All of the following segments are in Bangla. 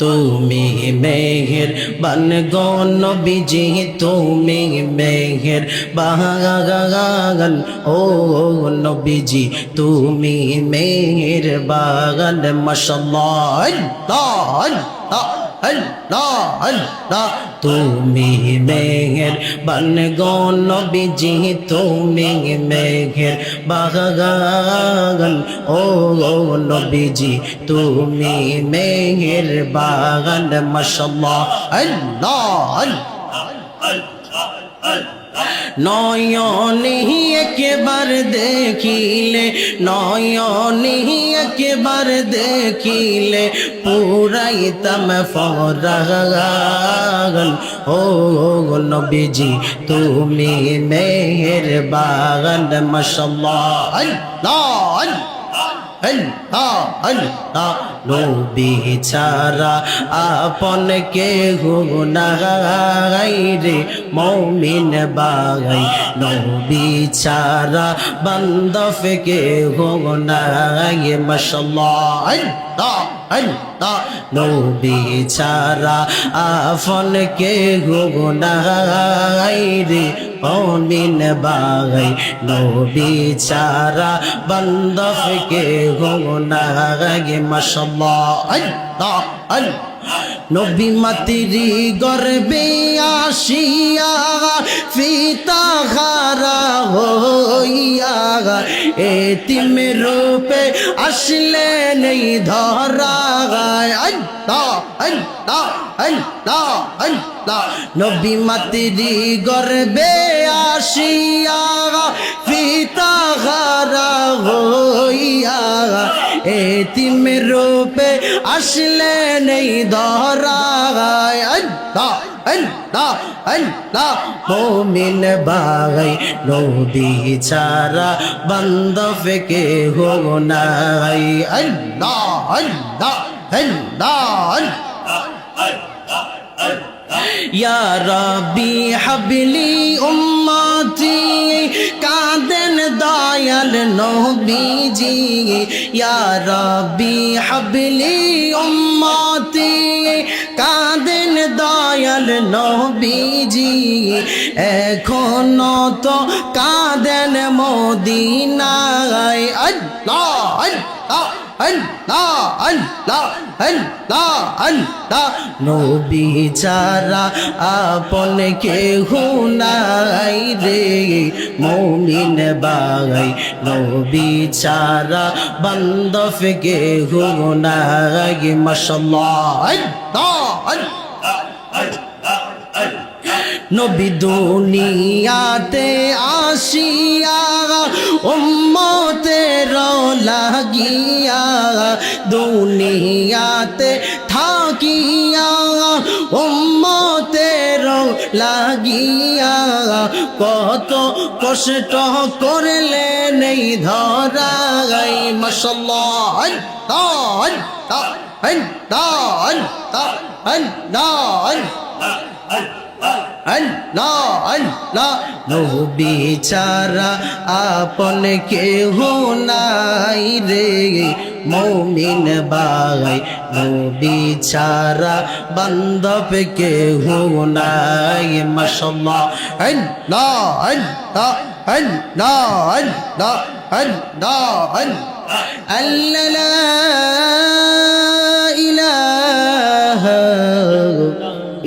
তুমি মেহের বান গন বিজি তুমি মেহের বাগান ও নবীজি তুমি মেহের বাগান মশাল্লাহ তুমি মেঘের বন গন বিজি তুমি মেঘের বাগান। ও নবীজি তুমি মেঘের বাগান মশাল্লাহ আল্লাহ। নয়নি একবার দেখিলে, নয়নি একবার দেখিলে, পুরাইতাম ফরাগান। ও নবীজি, তুমি মেহের বাগান মশাল্লাহ আল্লাহ নবী ছাড়া আপন কে গুনাগাই রে, মৌমিন বাগাই। নবী ছাড়া বন্দফ কে আল্লাহ আল্লাহ। নবী ছাড়া আপন কে গুনাগাই রে মৌমিন বাগাই নবী ছাড়া বন্দফ কে গুনাগাই মাশাল্লাহ, আল্লাহ আল্লাহ। নবী মাতিরি গর্বে আসিয়া, ফিতা খারা হইয়া, এতিম রূপে আসলে নেই ধরা নবী মাতিরি গর্বে আসিয়া ফিতা খারা হইয়া এতিম রূপে আসলে নেই ধরা আল্লাহ আল্লাহ আল্লাহ, মোমিন বাগাই নদী ছাড়া বন্ধ ফেকে হো নাই। আল্লাহ আল্লাহ আল্লাহ নবীজি ইয়া রবি হাবলি উম্মতি কাঁদেন দয়াল নবীজি এখনও তো কাঁদেন মদিনায়। আল্লাহ আল্লাহ। নবী আপন কে হুনাই রে, মৌমিন বাগাই। নবী ছাড়া বন্দফ কে হুনাই মাশাল্লাহ আল্লাহ নবী দুনিয়াতে আসিয়া উম্মতের লাগিয়া দুনিয়াতে থাকিয়া উম্মতের লাগিয়া কত কষ্ট করলে নেই ধরা গাই মশাল্লাহ আল্লাহ আল্লাহ আল্লাহ নবী ছাড়া আপন কেহ নাই রে। মৌমিন বাগাই নবী ছাড়া বান্ধব কেহ নাই। আল্লাহ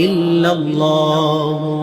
আল্লাহ